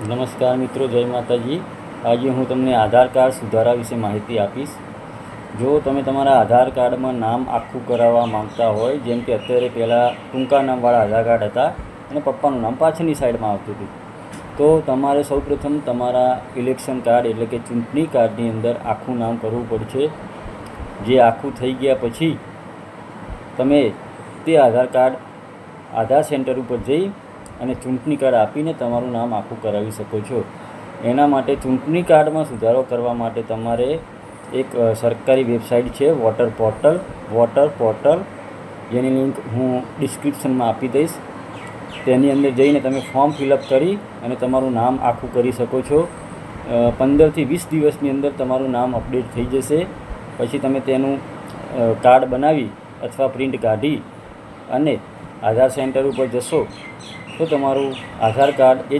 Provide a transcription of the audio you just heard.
નમસ્કાર મિત્રો, જય માતાજી. આજે હું તમને આધાર કાર્ડ સુધારા વિશે માહિતી આપીશ. જો તમે તમારા આધાર કાર્ડમાં નામ આખું કરાવવા માગતા હોય, જેમ કે અત્યારે પહેલાં ટૂંકા નામવાળા આધાર કાર્ડ હતા અને પપ્પાનું નામ પાછળની સાઈડમાં આવતું હતું. તો તમારે સૌપ્રથમ તમારા ઇલેક્શન કાર્ડ એટલે કે ચૂંટણી કાર્ડની અંદર આખું નામ કરવું પડશે. જે આખું થઈ ગયા પછી તમે તે આધાર કાર્ડ આધાર સેન્ટર ઉપર જઈ અને ચૂંટણી કાર્ડ આપીને તમારું નામ આખું કરાવી શકો છો. એના માટે ચૂંટણી કાર્ડમાં સુધારો કરવા માટે તમારે એક સરકારી વેબસાઇટ છે, વોટર પોર્ટલ. વોટર પોર્ટલ, જેની લિંક હું ડિસ્ક્રિપ્શનમાં આપી દઈશ. તેની અંદર જઈને તમે ફોર્મ ફિલઅપ કરી અને તમારું નામ આખું કરી શકો છો. પંદરથી વીસ દિવસની અંદર તમારું નામ અપડેટ થઈ જશે. પછી તમે તેનું કાર્ડ બનાવી અથવા પ્રિન્ટ કાઢી અને આધાર સેન્ટર ઉપર જશો. તો તમારું આધાર કાર્ડ એ